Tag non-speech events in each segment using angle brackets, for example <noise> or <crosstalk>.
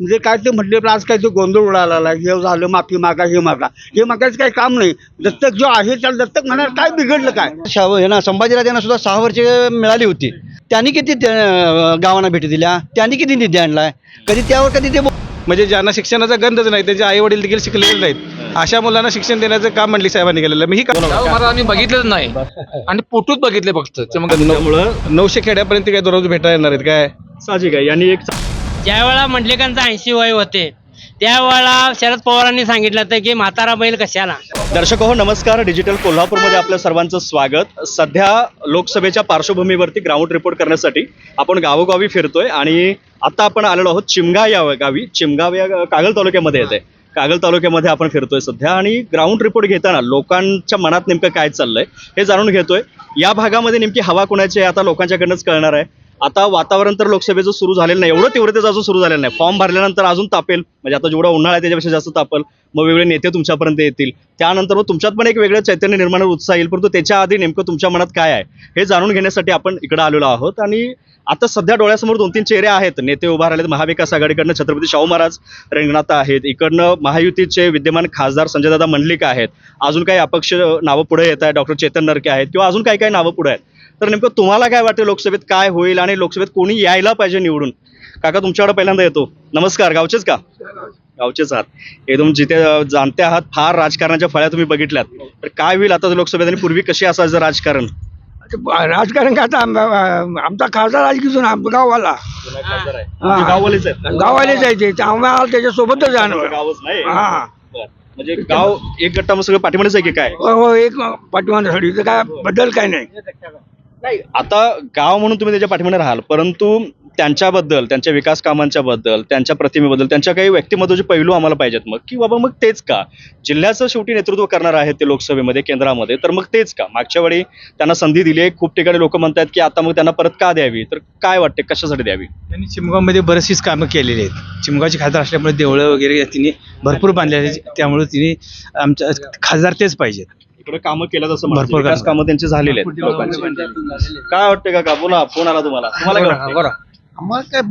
म्हणजे काय ते म्हटले पण आज काय ते गोंधळ उडाला हे झालं माफी मागा हे मागा. हे मागायचं काही काम नाही. दत्तक जो आहे त्याला दत्तक म्हणाल काय बिघडलं काय? शाहू हे ना संभाजीराजांना सुद्धा सहा वर्षे मिळाली होती. त्यांनी किती गावांना भेटी दिल्या? त्यांनी किती निधी आणलाय कधी त्यावर कधी ते म्हणजे ज्यांना शिक्षणाचा गंधच नाही त्यांचे आई वडील देखील शिकलेले नाहीत. अशा मुलांना शिक्षण देण्याचं काम मंडलिक साहेबांनी केलेलं. मी ही महाराज आम्ही बघितलंच नाही. आणि फोटोच बघितले फक्त. नऊशे खेड्यापर्यंत काय दररोज भेटायला येणार आहेत काय? साहजिक आहे. यांनी एक ज्यावेळा मंडलिकांचं ऐंशी वय होते त्यावेळा शरद पवारांनी सांगितलं होतं की म्हातारा बैल कशाला? दर्शक हो नमस्कार. डिजिटल कोल्हापूरमध्ये आपल्या सर्वांचं स्वागत. सध्या लोकसभेच्या पार्श्वभूमीवरती ग्राउंड रिपोर्ट करण्यासाठी आपण गावोगावी फिरतोय आणि आता आपण आलेलो आहोत चिमगा या गावी. चिमगाव या कागल तालुक्यामध्ये येते. कागल तालुक्यामध्ये आपण फिरतोय सध्या आणि ग्राउंड रिपोर्ट घेताना लोकांच्या मनात नेमकं काय चाललंय हे जाणून घेतोय. या भागामध्ये नेमकी हवा कुणाची आहे आता लोकांच्याकडनंच कळणार आहे. आता वातावरण तर लोकसभेचं सुरू झालेलं नाही. एवढं तीव्रतेचं अजून सुरू झालेलं नाही. फॉर्म भरल्यानंतर अजून तापेल. म्हणजे आता जेवढा उन्हाळा आहे त्याच्यापेक्षा जास्त तापेल. मग वेगळे नेते तुमच्यापर्यंत येतील. त्यानंतर मग तुमच्यात पण एक वेगळं चैतन्य निर्माण उत्साह येईल. परंतु त्याच्या आधी नेमकं तुमच्या मनात काय आहे हे जाणून घेण्यासाठी आपण इकडे आलेलो आहोत. आणि आता सध्या डोळ्यासमोर दोन तीन चेहरे आहेत. नेते उभा राहिलेत. महाविकास आघाडीकडनं छत्रपती शाहू महाराज रंगनाथ आहेत. इकडनं महायुतीचे विद्यमान खासदार संजयदादा मंडलिक आहेत. अजून काही अपक्ष नावं पुढे येत आहेत. डॉक्टर चेतन नरके आहेत. किंवा अजून काही काही नावं पुढे आहेत. तर नेमकं तुम्हाला काय वाटतं लोकसभेत काय होईल आणि लोकसभेत कोणी यायला पाहिजे निवडून? काका तुमच्याकडे पहिल्यांदा येतो. नमस्कार गावचेच का? गावचेच आहात. एकदम जिथे जाणते आहात फार राजकारणाच्या फळ्या तुम्ही बघितल्यात. तर काय होईल आता लोकसभेत आणि पूर्वी कशी असायचं राजकारण? राजकारण काय आता आम- आमचा खासदार आज गाववाला. म्हणजे गाववालेच आहेत. गावालेच आहे ते. आम्हाला त्याच्यासोबतच जाणं गावच नाही. हा. म्हणजे गाव एक गट्टा मग सगळं पाठीमागेच आहे की काय? हो हो, एक तर काय बदल काय नाही. नाही आता गाव म्हणून तुम्ही त्याच्या पाठीमागे राहाल परंतु त्यांच्याबद्दल त्यांच्या विकास कामांच्या बद्दल त्यांच्या प्रतिमेबद्दल त्यांच्या काही व्यक्तिमत्वाचे पैलू आम्हाला पाहिजेत मग. की बाबा मग तेच का? जिल्ह्याचं शेवटी नेतृत्व करणार आहेत ते लोकसभेमध्ये केंद्रामध्ये तर मग तेच का? मागच्या वेळी त्यांना संधी दिली आहे खूप ठिकाणी लोक म्हणतात की आता मग त्यांना परत का द्यावी? तर काय वाटते कशासाठी द्यावी? त्यांनी चिमगावमध्ये बरीचशीच कामं केलेली आहेत. चिमगावची खासदार असल्यामुळे देवळं वगैरे तिने भरपूर बांधले आहेत त्यामुळे तिने आमच्या खासदार तेच पाहिजेत. इकडे कामं केलं असं. भरपूर विकास कामं. त्यांची झालेली आहेत लोकांची काय वाटते का बोला फोन आला तुम्हाला तुम्हाला काय वाटतंय? आम्हाला काय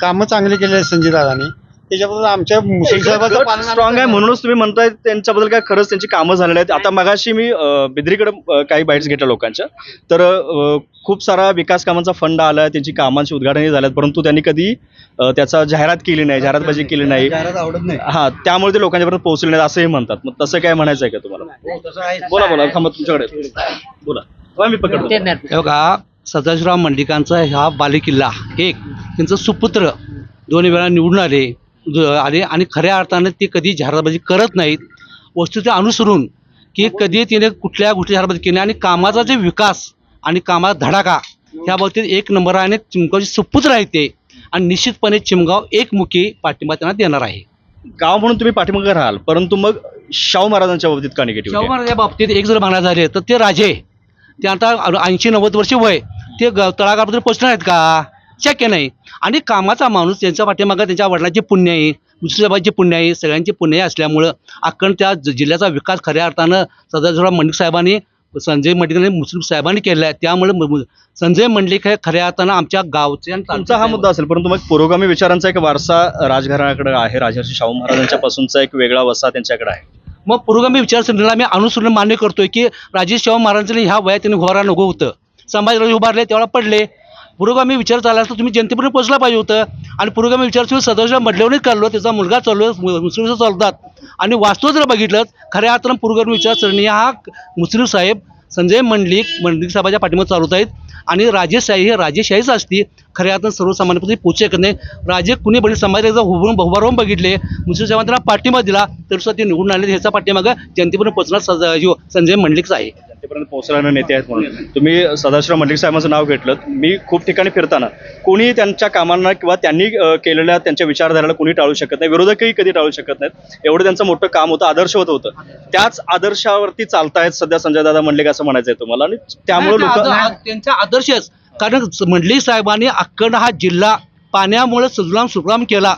कामं चांगली केली आहेत संजय दादानी त्याच्याबद्दल आमच्या साहेबाचं पालन आम्ही स्ट्रॉंग आहे म्हणूनच तुम्ही म्हणताय त्यांच्याबद्दल काय खरंच त्यांची कामं झालेली आहेत. आता मगाशी मी अं, बिद्रीकडे अं, काही बाईट्स घेतल्या लोकांच्या. तर अं, खूप सारा विकास कामांचा फंड आला त्यांची कामांची उद्घाटनही झाल्यात परंतु त्यांनी कधी अं, त्याचा जाहिरात केली नाही जाहिरातबाजी केली नाही. जाहिरात आवडत नाही. हा त्यामुळे ते लोकांच्यापर्यंत पोहोचले नाहीत असंही म्हणतात. मग तसं काय म्हणायचं आहे का तुम्हाला? बोला बोला थांबा तुमच्याकडे. बोला. हा, मी पकडतो. हे बघा सदाशिवराव मंडलिकांचा ह्या बालेकिल्ला एक. त्यांचं सुपुत्र दोन्ही वेळा निवडून आले. आले आणि खऱ्या अर्थानं ते कधी जाहिरातबाजी करत नाहीत. वस्तूचे अनुसरून की कधी तिने कुठल्या गोष्टी जाहिरातबाजी केली आणि कामाचा जे विकास आणि कामाचा धडाका ह्या बाबतीत एक नंबर आहे आणि चिमगावचे सुपुत्र आहेत ते आणि निश्चितपणे चिमगाव एकमुखी पाठिंबा त्यांना देणार आहे. गाव म्हणून तुम्ही पाठीमागे राहाल परंतु मग शाहू महाराजांच्या बाबतीत का शाहू निगेटिव्ह महाराज या बाबतीत एक जर म्हणायचं झाले तर ते राजे. ते आता ऐंशी नव्वद वर्ष वय. ते ग- तळागाळापर्यंत पोचणार आहेत का? शक्य नाही. आणि कामाचा माणूस त्यांच्या पाठीमागं त्यांच्या वडिलांची पुण्य आहे. मुस्लिमांची पुण्य आहे. सगळ्यांची पुण्य आहे असल्यामुळं अखंड त्या जिल्ह्याचा विकास खऱ्या अर्थानं सदाशिवराव मंडलिक साहेबांनी संजय मंडलिक मुस्लिम साहेबांनी केला आहे. त्यामुळे संजय मंडलिक हे खऱ्या अर्थानं आमच्या गावचे आणि तुमचा हा मुद्दा असेल परंतु मग पुरोगामी विचारांचा एक वारसा राजघराण्याकडे आहे. राजर्षी शाहू महाराजांच्या पासूनचा एक वेगळा वसा त्यांच्याकडे आहे. मग पुरोगामी विचारसरणीला मी अनुसरून मान्य करतोय की राजेश शाहू महाराजांनी ह्या वयात त्यांनी उभारा नको होतं. संभाजीराजे उभारले तेव्हा पडले. पुरोगामी विचार चालला असता तुम्ही जनतेपर्यंत पोहोचला पाहिजे होतं. आणि पुरोगामी विचार तुम्ही सदस्य मडलेवणीच काढलो त्याचा मुलगा चाललो मुस्लिम चालतात. आणि वास्तव जर बघितलं खऱ्या अर्थानं पुरोगामी विचारसरणी हा मुस्लिम साहेब संजय मंडलिक मंडलिक साहेबाच्या पाठीमागे चालवत आहेत. आणि राजेशाही हे राजेशाहीच असती खऱ्या अर्थानं सर्वसामान्यपणे पोचू शकत नाही. राजे कुणी बळी समाजाला जर उभारून उभा बघितले मुस्लिम साहेबांना पाठिंबा दिला तर सुद्धा ते निवडून आले ह्याचा पाठिंबा जनतेपर्यंत पोहोचणार सज- संजय मंडलिकच आहे जनतेपर्यंत पोहोचणारे नेते आहेत म्हणून. तुम्ही सदाशिवराव मंडलिक साहेबांचं नाव घेतलं. मी खूप ठिकाणी फिरताना कोणी त्यांच्या कामांना किंवा त्यांनी केलेल्या त्यांच्या विचारधाराला कोणी टाळू शकत नाही. विरोधकही कधी टाळू शकत नाहीत. एवढं त्यांचं मोठं काम होतं आदर्श होत. होतं त्याच आदर्शावरती चालतायत सध्या संजय दादा मंडलिक असं म्हणायचं आहे तुम्हाला. आणि त्यामुळे लोक त्यांचा आदर्शच कारण मंडलिक साहेबांनी अखंड हा जिल्हा पाण्यामुळे सुजलाम सुफलाम केला.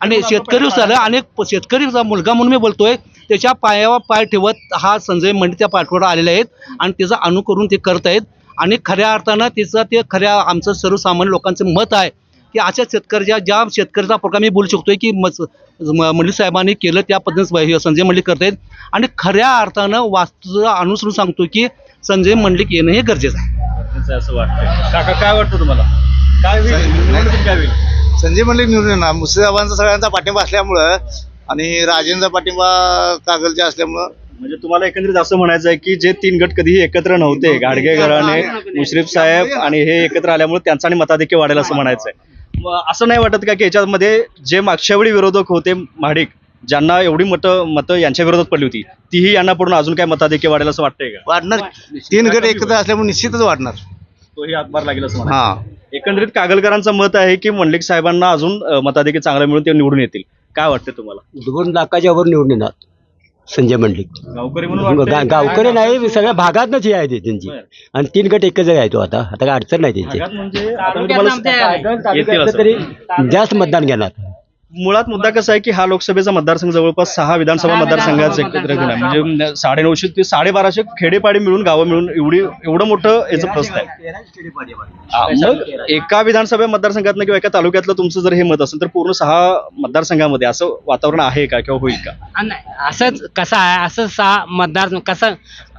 आणि शेतकरी झाला आणि एक शेतकरीचा मुलगा म्हणून मी बोलतोय. त्याच्या पायावर पाय ठेवत हा संजय मंडे त्या पाठवडा आलेले आहेत आणि त्याचा अनुकरून ते करत आहेत. आणि खऱ्या अर्थानं त्याचं ते खऱ्या आमचं सर्वसामान्य लोकांचं मत आहे की अशा शेतकऱ्याच्या ज्या शेतकऱ्याचा प्रकार मी बोलू शकतोय की मस म- मंडलिक साहेबांनी केलं त्या पद्धतीने संजय मंडलिक करतायत आणि खऱ्या अर्थानं वास्तू अनुसरून सांगतो की संजय मंडलिक येणं हे गरजेचं आहे. असं वाटतंय. काका काय वाटतं तुम्हाला? काय होईल? काय होईल? संजय मंडलिक निवडून येणार. मुर्शिदाबादचा सगळ्यांचा पाठिंबा असल्यामुळं आणि राजेंचा पाठिंबा कागलच्या असल्यामुळं म्हणजे तुम्हाला एकंदरीत असं म्हणायचं आहे की जे तीन गट कधीही एकत्र नव्हते गाडगे घराणे मुश्रीफ साहेब आणि हे एकत्र आल्यामुळे त्यांचा आणि मताधिक्य वाढेल असं म्हणायचं आहे. असं नाही वाटत का की याच्यामध्ये जे मागच्या वेळी विरोधक होते महाडिक ज्यांना एवढी मतं मतं यांच्या विरोधात पडली होती तीही यांना पडून अजून काय मताधिक्य वाढेल असं वाटतंय का? वाढणार. तीन गट एकत्र असल्यामुळे निश्चितच वाढणार. तोही हातभार लागेल असं म्हणायचं. हा. एकंदरीत कागलकरांचं मत आहे की मंडलिक साहेबांना अजून मताधिक्य चांगलं मिळून ते निवडून येतील. काय वाटतं तुम्हाला दोन लाखाच्या वर निवडून येणार संजय मंडलिक गावकरी म्हणून वाटतंय? गावकरी नाही सगळ्या भागातच हे आहे ते त्यांची बरं. आणि तीन गट एकच आहे तो आता आता काय अडचण नाही त्यांची भागात म्हणजे आता मी तालुक्यात तुम्हाला येतील असं. तरी जास्त मतदान घेणार मुळात मुद्दा कसा आहे की हा लोकसभेचा मतदारसंघ जवळपास सहा विधानसभा मतदारसंघाचे एकत्र घेऊन आहे म्हणजे साडे नऊशे ते साडेबाराशे खेडेपाडी मिळून गावं मिळून एवढी एवढं मोठं याचं प्रश्न आहे. हा, मग एका विधानसभा मतदारसंघातलं किंवा एका तालुक्यातलं तुमचं जर हे मत असेल तर पूर्ण सहा मतदारसंघामध्ये असं वातावरण आहे का किंवा होईल का? आणि असंच कसं आहे असं सहा मतदार कसं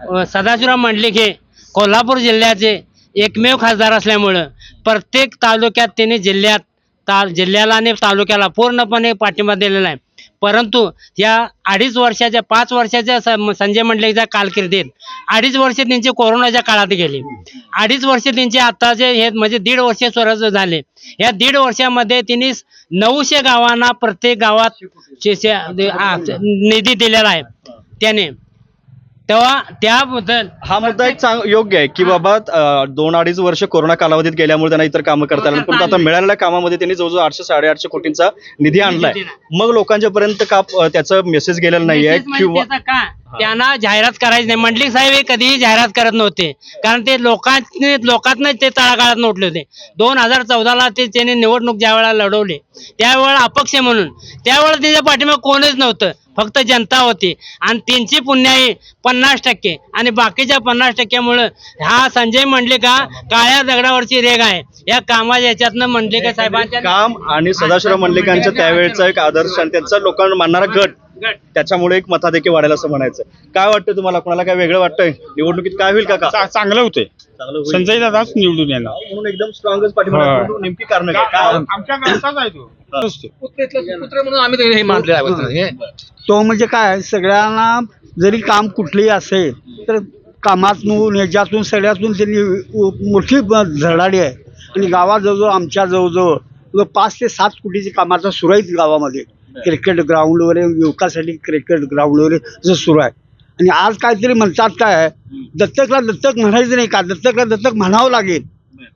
अं, सदाशिवराव मंडलिक हे कोल्हापूर जिल्ह्याचे एकमेव खासदार असल्यामुळं प्रत्येक तालुक्यात त्यांनी जिल्ह्यात ता जिल्ह्याला आणि तालुक्याला पूर्णपणे पाठिंबा दिलेला आहे. परंतु या अडीच वर्षाच्या पाच वर्षाच्या संजय मंडलिकच्या कारकिर्दीत अडीच वर्ष त्यांची कोरोनाच्या काळात गेली. अडीच वर्ष त्यांचे आत्ताचे हे म्हणजे दीड वर्ष स्वराज झाले. या दीड वर्षामध्ये त्यांनी नऊशे गावांना प्रत्येक गावात निधी दिलेला आहे. त्याने तेव्हा त्याबद्दल हा मुद्दा एक चांग योग्य आहे की बाबा अं, दोन अडीच वर्ष कोरोना कालावधीत गेल्यामुळे त्यांना इतर कामं करता आली. परंतु आता मिळालेल्या कामामध्ये त्यांनी जवळजवळ आठशे साडेआठशे कोटींचा निधी आणलाय. मग लोकांच्या पर्यंत का अं, त्याचं मेसेज गेलेला नाहीये म्हणजे किंवा त्याचा का? त्यांना जाहिरात करायची नाही. मंडलिक साहेब हे कधीही जाहिरात करत नव्हते. कारण ते लोकांनी लोकांना ते तळागाळात उठले होते. दोन हजार चौदाला ते त्याने निवडणूक ज्या वेळेला लढवले त्यावेळेला अपक्ष म्हणून. त्यावेळेला त्यांच्या पाठीमागे कोणीच नव्हतं. फक्त जनता होती. आणि त्यांची पुण्याई पन्नास टक्के. आणि बाकीच्या पन्नास टक्क्यामुळं हा संजय मंडलिक काळ्या दगडावरची रेग आहे. या कामाच्या याच्यातनं मंडलिक साहेबांच्या काम आणि सदाशिवराव मंडलिकांचं त्यावेळेचा एक आदर्श आणि त्यांचा लोकांना मानणारा गट. त्याच्यामुळे एक मताधिक्य वाढेल असं म्हणायचं. काय वाटतं तुम्हाला? कोणाला काय वेगळं वाटतंय? निवडणुकीत काय होईल का चा- चांगलं होते चांगलं होईल. संजय दादाच निवडून येणार. म्हणून एकदम स्ट्रॉंगच पाठिंबा. नेमकी कारण काय? आमच्या आहे तो. कुत्रे म्हणून आम्ही ते हे मानले आहे. हे तो म्हणजे काय? सगळ्यांना जरी काम कुठलंही असेल तर कामातून ह्याच्यातून सगळ्यातून त्यांनी उ- मोठी ब- झळाळी आहे. आणि गावात जवळजवळ आमच्या जवळजवळ जवळ पाच ते सात कोटीची कामाचा सुरू आहे गावामध्ये. क्रिकेट ग्राउंडवर युवकासाठी क्रिकेट ग्राउंडवर जर सुरू आहे. आणि आज काहीतरी म्हणतात काय दत्तकला दत्तक म्हणायचं नाही का? दत्तकला दत्तक म्हणावं लागेल.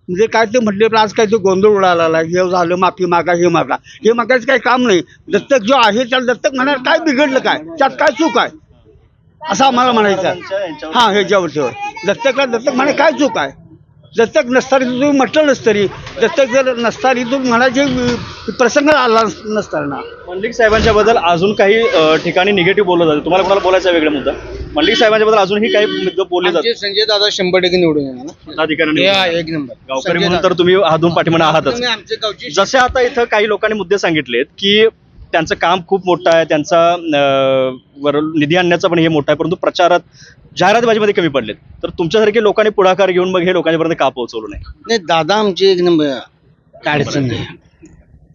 म्हणजे काय ते म्हटले पण आज काय ते गोंधळ उडाला हे झालं माफी मागा हे मागा. हे मागायचं काही काम नाही. दत्तक जो आहे त्याला दत्तक म्हणाल काय बिघडलं काय? त्यात काय चूक आहे? असं आम्हाला म्हणायचं आहे. हां ह्याच्यावरच्यावर. दत्तकला दत्तक म्हणे काय चूक आहे? दत्तक नसताना तुम्ही म्हटलं नसतरी दत्तक जर नसताना तुम्ही म्हणायचे प्रसंग आला नस- नसताना. मंडलिक साहेबांच्या बद्दल अजून काही अं, ठिकाणी निगेटिव्ह बोललं जातं. तुम्हाला कोणाला बोलायचा वेगळा मुद्दा? मंडलिक साहेबांच्या बद्दल अजूनही काही मुद्दे बोलले जातात. संजय दादा शंभर टक्के निवडून येणार पदाधिकाऱ्यांनी एक नंबर. गावकरी म्हणून तर तुम्ही हातून पाठिंबा आहातच. गावची जसे आता इथं काही लोकांनी मुद्दे सांगितलेत की त्यांचं काम खूप मोठं आहे त्यांचा वर निधी आणण्याचा पण हे मोठं आहे परंतु प्रचारात जाहिरातबाजीमध्ये कमी पडलेत. तर तुमच्यासारखे लोकांनी पुढाकार घेऊन मग हे लोकांपर्यंत का पोहोचवलं नाही? नाही दादा आमची एक नंबर अडचण नाही.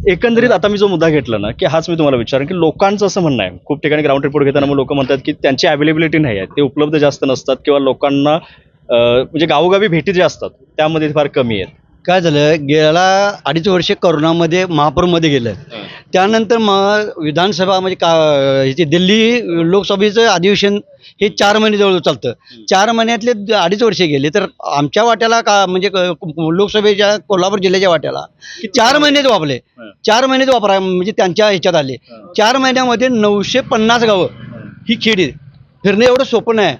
एकंदरीत आता मी जो मुद्दा घेतला ना की हाच मी तुम्हाला विचारेन की लोकांचं असं म्हणणं आहे खूप ठिकाणी ग्राउंड रिपोर्ट घेताना मग लोक म्हणतात की त्यांची अवेलेबिलिटी नाही आहे ते उपलब्ध जास्त नसतात किंवा लोकांना म्हणजे गावोगावी भेटी जे असतात त्यामध्ये फार कमी आहेत. काय झालं गेला अडीच वर्ष करोनामध्ये महापूरमध्ये गेलं. त्यानंतर मग विधानसभा म्हणजे का ह्याची दिल्ली लोकसभेचं अधिवेशन हे चार महिने जवळ चालतं. चार महिन्यातले अडीच वर्षे गेले तर आमच्या वाट्याला का म्हणजे क- लोकसभेच्या कोल्हापूर जिल्ह्याच्या वाट्याला चार महिनेच वापरले. चार महिनेच वापरा म्हणजे त्यांच्या ह्याच्यात आले. चार महिन्यामध्ये नऊशे पन्नास गावं ही. खेडी. फिरणं एवढं सोपं नाही.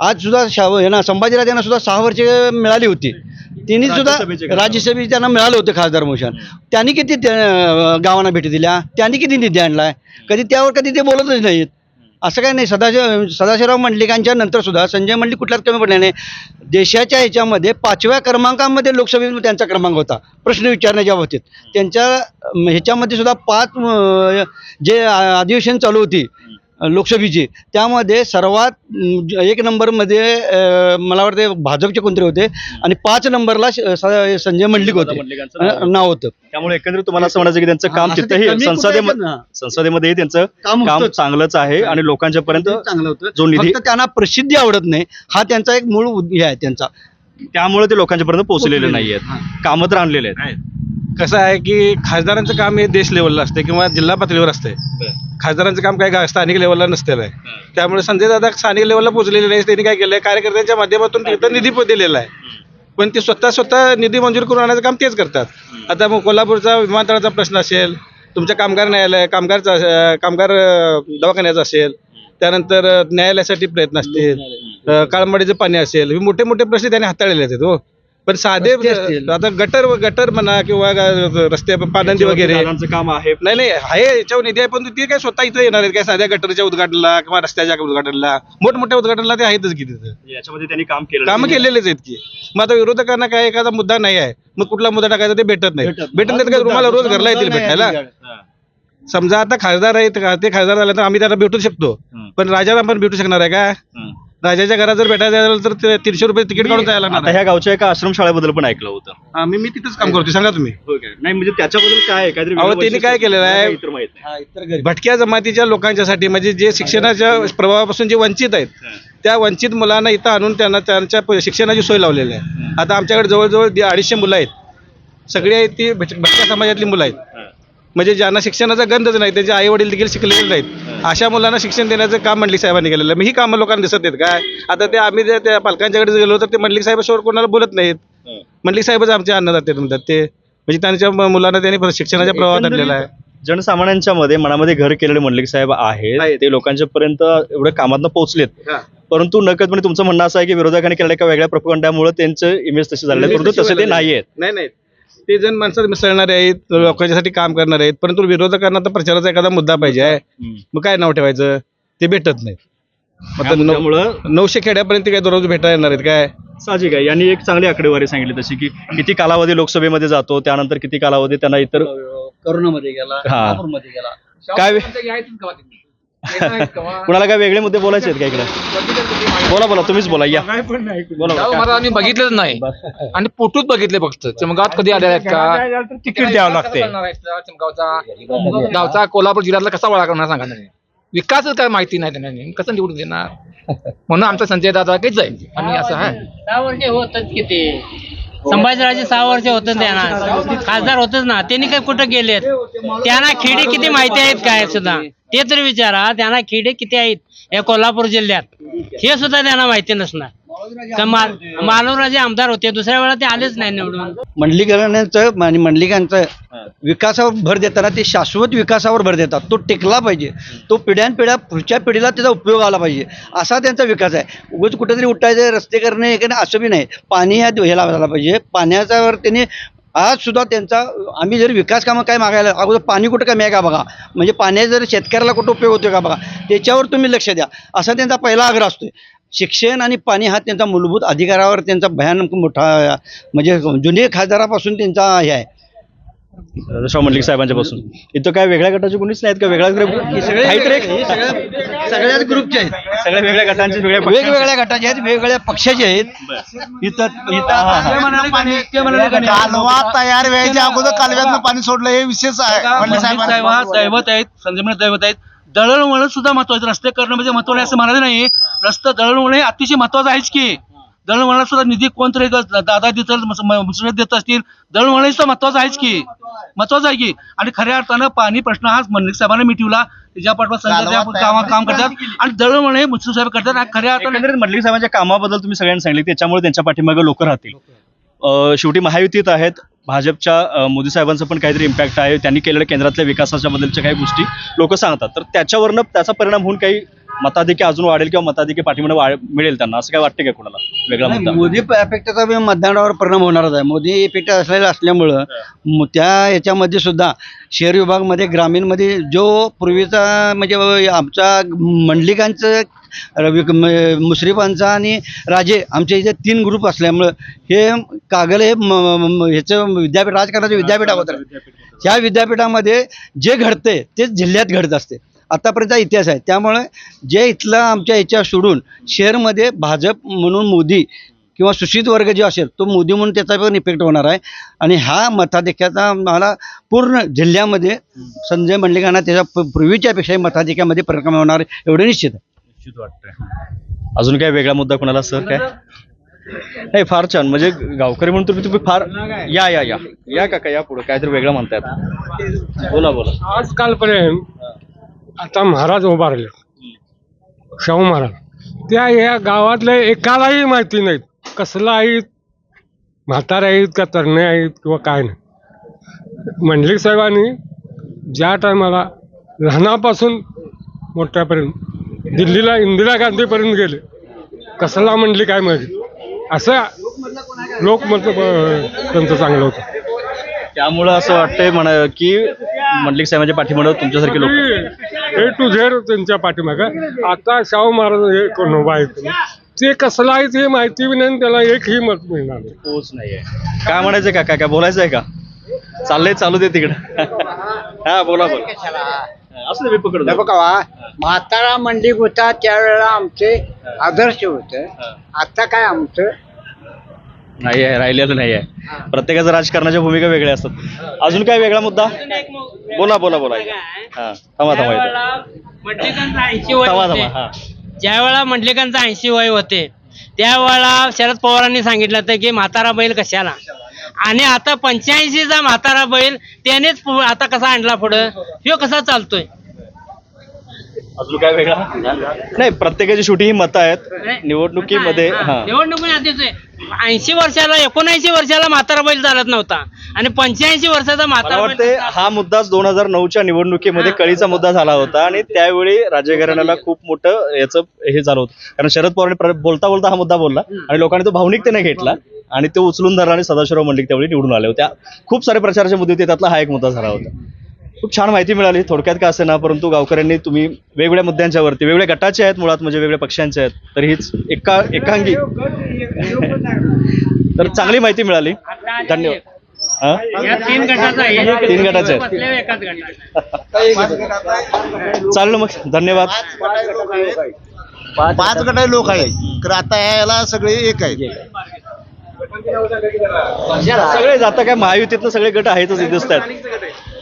आज सुद्धा शाव हे ना संभाजीराजांना सुद्धा सहा वर्ष मिळाली होती. त्यांनी सुद्धा राज्यसभेचे त्यांना मिळालं होतं खासदार मोशन. त्यांनी किती गावांना भेटी दिल्या? त्यांनी किती निधी आणलाय? कधी त्यावर कधी ते बोलतच नाहीत. असं काही नाही. सदाशिव सदाशिवराव मंडलिकांच्या नंतर सुद्धा संजय मंडलिक कुठल्याच कमी पडले नाही. देशाच्या ह्याच्यामध्ये पाचव्या क्रमांकामध्ये लोकसभेत त्यांचा क्रमांक होता. प्रश्न विचारण्याच्या बाबतीत. त्यांच्या ह्याच्यामध्ये सुद्धा पाच जे अधिवेशन चालू होती लोकसभेची. त्यामध्ये सर्वात एक नंबरमध्ये मला वाटते भाजपचे कोणतरी होते आणि पाच नंबरला संजय मंडलिक होते. नाव होतं. त्यामुळे एकंदरीत तुम्हाला असं म्हणायचं की त्यांचं काम तिथेही संसदेमध्ये? संसदेमध्येही त्यांचं काम. चांगलंच आहे आणि लोकांच्या पर्यंत चांगलं होतं. जो निधी फक्त त्यांना प्रसिद्धी आवडत नाही. हा त्यांचा एक मूळ उद- हे आहे त्यांचा. त्यामुळे ते लोकांच्या पर्यंत पोहोचलेले नाही. आहेत कामं तर आणलेले आहेत. कसं आहे की खासदारांचं काम हे देश लेवलला असते किंवा जिल्हा पातळीवर असते खासदारांचं काम काय गा- स्थानिक लेवलला नसतेलं आहे. त्यामुळे संजय दादा स्थानिक लेवलला पोहोचलेले नाही त्यांनी काय केलंय? कार्यकर्त्यांच्या माध्यमातून तिथं निधी दिलेला आहे. पण ते स्वतः स्वतः निधी मंजूर करून आणायचं काम तेच करतात. आता मग कोल्हापूरचा विमानतळाचा प्रश्न असेल तुमच्या कामगार न्यायालय कामगारचा कामगार अं, दवाखान्याचा असेल त्यानंतर अं, न्यायालयासाठी प्रयत्न असतील अं, काळमडीचं पाणी असेल हे मोठे मोठे प्रश्न त्यांनी हाताळलेले आहेत हो. पण साधे रस्ते असतील. आता गटर गटर म्हणा किंवा ग- रस्ते पानंदी वगैरे. दादांचं काम आहे. नाही नाही आहे याच्यावर निधी आहे पण ते काय स्वतः इथं येणार आहेत काय साध्या गटरच्या उद्घाटनला किंवा रस्त्याच्या उद्घाटनला? मोठमोठ्या उद्घाटनला ते आहेतच की तिथं. याच्यामध्ये त्यांनी काम केलं कामं केलेलेच आहेत की. मग आता विरोधकांना काय एखादा मुद्दा नाही आहे मग कुठला मुद्दा टाकायचा ते भेटत नाही. भेटत नाही. तर काय तुम्हाला रोज घरला येतील भेटायला? समजा आता खासदार आहेत का- ते खासदार झाले तर आम्ही त्यांना भेटू शकतो. हम्म. पण राजाला पण भेटू शकणार आहे का? हम्म. राजाच्या घरात जर भेटायचं झालं तर ते तीनशे रुपये तिकीट काढून जायला लागणार आता ह्या गावच्या एका आश्रमशाळेबद्दल पण ऐकलं होतं. आहे. मी मी तिथंच काम करतो सांगा तुम्ही. नाही म्हणजे त्याच्याबद्दल काय आहे? काहीतरी अहो, त्यांनी काय केलेलं आहे? मला इतर माहीत नाही. भटक्या जमातीच्या लोकांच्यासाठी म्हणजे जे शिक्षणाच्या प्रभावापासून जे वंचित आहेत त्या वंचित मुलांना इथं आणून त्यांना त्यांच्या प- शिक्षणाची सोय लावलेली आहे. आता आमच्याकडे जवळजवळ दि- अडीचशे मुलं आहेत. सगळी आहेत ती भट- भटक्या समाजातली मुलं आहेत. म्हणजे ज्यांना शिक्षणाचा गंधच नाही त्यांचे आई वडील देखील शिकलेले नाहीत. अशा मुलांना शिक्षण देण्याचं काम मंडलिक साहेबांनी केलेलं आहे. मग ही कामं लोकांना दिसत आहेत काय? आता ते आम्ही जर त्या पालकांच्याकडे गेलो तर ते मंडलिक साहेबांसमोर कोणाला बोलत नाहीत. मंडलिक साहेबच आमचे अन्नदाते म्हणतात ते. म्हणजे त्यांच्या मुलांना त्यांनी शिक्षणाच्या प्रवाहात आणलेला आहे. जनसामान्यांच्या मध्ये मनामध्ये घर केलेले मंडलिक साहेब आहेत. ते लोकांच्या पर्यंत एवढ्या कामात पोहोचलेत. परंतु नकळतपणे तुमचं म्हणणं असं आहे की विरोधकांनी केलेल्या एका वेगळ्या प्रपंडामुळे त्यांचं इमेज तसे आहे. परंतु तसे ते नाही. आहेत नाही नाही. ते जण माणसात मिसळणारे आहेत लोकांच्यासाठी काम करणारे आहेत परंतु विरोधकांना तर प्रचाराचा एखादा मुद्दा पाहिजे आहे. मग काय नाव ठेवायचं? ते भेटत नाही आता नऊ- त्यामुळं नऊशे खेड्यापर्यंत काय दररोज भेटायला येणार आहेत काय? साहजिक आहे. यांनी एक चांगली आकडेवारी सांगितली तशी की किती कालावधी लोकसभेमध्ये जातो त्यानंतर किती कालावधी त्यांना इतर करोनामध्ये गेला हा. गेला. काय कुणाला काय वेगळे मुद्दे बोलायचे आहेत का इकडे? बोला बोला तुम्हीच बोला या. बोला. मला आम्ही बघितलंच नाही. आणि फोटोच बघितले फक्त. चमगावात कधी आले आहेत का? तिकीट द्यावं लागते चमगावचा? गावचा कोल्हापूर जिल्ह्यातला कसा वळा करणार सांगा त्यांनी विकासच काय माहिती नाही त्यांना. कसं निवडून देणार? म्हणून आमचा संजय दादा काहीच आहे आम्ही असं आहे. होतच किती संभाजीराजे सहा वर्ष होत त्यांना. खासदार होतच ना. त्यांनी काय कुठं गेलेत? त्यांना खेडे किती माहिती आहेत काय सुद्धा? ते तरी विचारा. त्यांना खेडे किती आहेत या कोल्हापूर जिल्ह्यात? हे सुद्धा त्यांना माहिती नसणार. मा- मालवराजे आमदार होते. दुसऱ्या वेळा ते आलेच नाही निवडून. मंडलिकांचं आणि मंडलिकांचं विकासावर भर देताना ते शाश्वत विकासावर भर देतात. तो टिकला पाहिजे. तो पिढ्यानपिढ्या पुढच्या पिढीला त्याचा उपयोग आला पाहिजे. असा त्यांचा विकास आहे. उगाच कुठेतरी उठायचं रस्ते करणे हे करणे असं बी नाही. पाणी ह्या ह्याला झाला पाहिजे. पाण्याच्यावर त्यांनी आज सुद्धा त्यांचा आम्ही जर विकास कामं काय मागायला अगोदर पाणी कुठं कमी आहे का बघा? म्हणजे पाण्याचा जर शेतकऱ्याला कुठं उपयोग होतो का बघा? त्याच्यावर तुम्ही लक्ष द्या. असा त्यांचा पहिला आग्रह असतोय. शिक्षण आणि पाणी हा त्यांचा मूलभूत अधिकारावर त्यांचा भयानक मोठा म्हणजे जुने खासदारापासून त्यांचा हे आहे. शाहू मंडलिक साहेबांच्या पासून इथं काय वेगळ्या गटाचे कोणीच नाहीत का? वेगळ्या एक- सगळ्याच ग्रुपचे आहेत. सगळ्या वेगळ्या गटांचे वेगवेगळ्या गटाचे आहेत वेगवेगळ्या पक्षाचे आहेत. कालवा तयार व्हायच्या अगोदर कालव्यातनं पाणी सोडलं हे विशेष आहे. दैवत आहेत संजय दैवत आहेत. दळणवळण सुद्धा महत्वाचं रस्ते करणं म्हणजे महत्वाचं असं म्हणायचं नाही रस्ता दळणवळण हे अतिशय महत्वाचं आहेच की. दळणवळणात सुद्धा निधी कोणतरी ग- दादा देतात देत असतील. दळणवळण सुद्धा महत्वाचं आहेच की. महत्वाचं आहे की. आणि खऱ्या अर्थानं पाणी प्रश्न हा मंडलिक साहेबांना मिटवला. ज्या पाठवा काम करतात. आणि दळणवळण हे मुसळ साहेब करतात. आणि खऱ्या अर्थानं मंडलिक साहेबांच्या कामाबद्दल तुम्ही सगळ्यांनी सांगितले. त्याच्यामुळे त्यांच्या पाठीमागे लोक राहतील. शेवटी महायुतीत आहेत. भाजपच्या मोदी साहेबांचं पण काहीतरी इम्पॅक्ट आहे. त्यांनी केलेल्या केंद्रातल्या विकासाच्या बद्दलच्या काही गोष्टी लोक सांगतात. तर त्याच्यावरनं त्याचा परिणाम होऊन काही मताधिक्य अजून वाढेल किंवा मताधिक्य वाढ मिळेल त्यांना? असं काय वाटतं का कोणाला? वेगळा नाही, मोदी इफेक्टचा बी मतदानावर परिणाम होणारच आहे. मोदी इफेक्ट असलेला असल्यामुळं म- त्या याच्यामध्ये सुद्धा शहर विभागमध्ये ग्रामीणमध्ये जो पूर्वीचा म्हणजे आमचा मंडलिकांचं रवि म- मुश्रीफांचा आणि राजे आमच्या इथे तीन ग्रुप असल्यामुळं हे कागल हे म- म- म- ह्याचं विद्यापीठ राजकारणाचं विद्यापीठ अगोदर. ह्या विद्यापीठामध्ये जे घडते तेच जिल्ह्यात घडत असते. आतापर्यंतचा इतिहास आहे. त्यामुळे जे इथलं आमच्या ह्याच्या सोडून शहरमध्ये भाजप म्हणून मोदी किंवा सुशिक्षित वर्ग जे असेल तो मोदी म्हणून त्याचा पण इफेक्ट होणार आहे. आणि हा मताधिक्याचा मला पूर्ण जिल्ह्यामध्ये संजय मंडलिकांना त्याच्या प- पूर्वीच्या पेक्षाही मताधिक्यामध्ये परिणाम होणार एवढे निश्चित आहे. निश्चित वाटतंय. अजून काय वेगळा मुद्दा कोणाला सर काय? नाही फार छान. म्हणजे गावकरी म्हणून तुम्ही तुम्ही फार या या या. या काका या पुढे. काहीतरी वेगळं म्हणतायत. बोला बोला. आजकालपर्यंत आता महाराज उभारले. शाहू महाराज. त्या या गावातल्या एकालाही माहिती नाहीत. कसला आहेत? म्हातारे आहेत का तरणे आहेत किंवा काय नाही. मंडलिक साहेबांनी ज्या टायमाला लहानापासून मोठ्यापर्यंत दिल्लीला इंदिरा गांधीपर्यंत गेले कसला मंडली काय माहिती? असं लोकमत त्यांचं चांगलं होतं. त्यामुळं असं वाटतंय म्हणा की मंडलिक साहेबांच्या पाठीमागे तुमच्यासारखे लोक. ए टू झेड त्यांच्या पाठीमागं. आता शाहू महाराज हे कोण उभा आहेत ते कसलं आहे ते माहिती बी नाही आणि त्याला एकही मत मिळणार नाही. पोच नाहीये. काय म्हणायचंय का काय काय बोलायचं आहे का? चाललंय चालू दे तिकडं. हा बोला बोला. असं दे मी पकडतो. बघा म्हातारा मंडिक होता त्यावेळेला आमचे आदर्श होते. आता काय आमचं? नाही आहे राहिलेलं नाही आहे प्रत्येकाच्या राजकारणाच्या भूमिका वेगळ्या असतात. अजून काय वेगळा मुद्दा? बोला बोला बोला. हा थांबा थांबा ऐंशी वय थांबा थांबा हा. ज्या वेळा मंडलिकांचं ऐंशी वय होते त्यावेळेला शरद पवारांनी सांगितलं होतं की म्हातारा बैल कशाला? आणि आता पंच्याऐंशीचा म्हातारा बैल त्यानेच आता कसा आणला पुढं? ह्यो कसा चालतोय? अजून काय वेगळा? नाही प्रत्येकाची शेवटी ही मतं आहेत. निवडणुकीमध्ये हा निवडणुकीत आधीच ऐंशी वर्षाला एकोणऐंशी वर्षाला म्हातारा बैल चालत नव्हता. आणि पंच्याऐंशी वर्षाचा मला म्हातारा बैल वाटते हा मुद्दाच दोन हजार नऊच्या निवडणुकीमध्ये कळीचा मुद्दा झाला होता आणि त्यावेळी राजघराण्याला खूप मोठं याचं हे झालं होतं. कारण शरद पवारांनी प्र- बोलता बोलता हा मुद्दा बोलला आणि लोकांनी तो भावनिकतेने घेतला आणि तो उचलून धरला आणि सदाशिवराव मंडलिक त्यावेळी निवडून आले होते. खूप सारे प्रचाराचे मुद्दे होते त्यातला हा एक मुद्दा झाला होता. खूप छान माहिती मिळाली. थोडक्यात का असेना परंतु गावकऱ्यांनी तुम्ही वेगवेगळ्या मुद्द्यांच्या वरती वेगवेगळ्या गटाचे आहेत मुळात म्हणजे वेगवेगळ्या पक्षांचे आहेत तर हीच एका एकांगी. तर चांगली माहिती मिळाली. धन्यवाद. हा? तीन गटाचा आहे. तीन गटाचे आहेत. बसलेले एकाच गटाचा. <laughs> चालेल मग. धन्यवाद. पाच गटाचे लोक आहेत. तर आता याला सगळे एक आहे सगळे आता काय महायुतीतनं सगळे गट आहेतच दिसत आहेत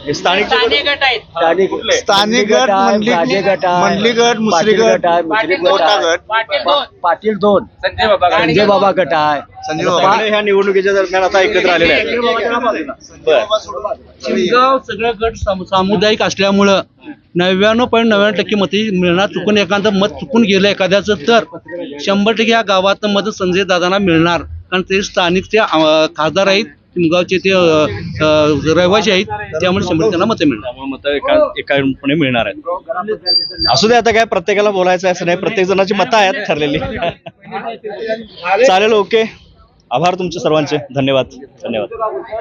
स्थानिक स्थानिक गट आहेत. स्थानिक गट मंडली मंडली गट मुसरी गट. मोठा गट. पाटील दोन. पाटील दोन. संजय बाबा गट. आहे संजय बाबा सगळे ह्या निवडणुकीच्या दरम्यान आता एकत्र आलेले आहेत. बरं. शिवगाव सगळं गट सामु- सामुदायिक असल्यामुळं नव्याण्णव पॉईंट नव्याण्णव टक्के मते मिळणार चुकून एखादं मत चुकून गेलं एखाद्याचं तर शंभर टक्के या गावात मत संजय दादांना मिळणार. कारण ते स्थानिक ते अं, खासदार आहेत. शिमगावचे ते रहिवासी आहेत त्यामुळे शंभर त्यांना मतं मिळणार. त्यामुळे मतं एका एकापणे मिळणार आहेत. असू दे आता काय प्रत्येकाला बोलायचं आहे असं नाही प्रत्येक जणाची मतं आहेत ठरलेली. <laughs> चालेल ओके. आभार तुमचे सर्वांचे. धन्यवाद. धन्यवाद.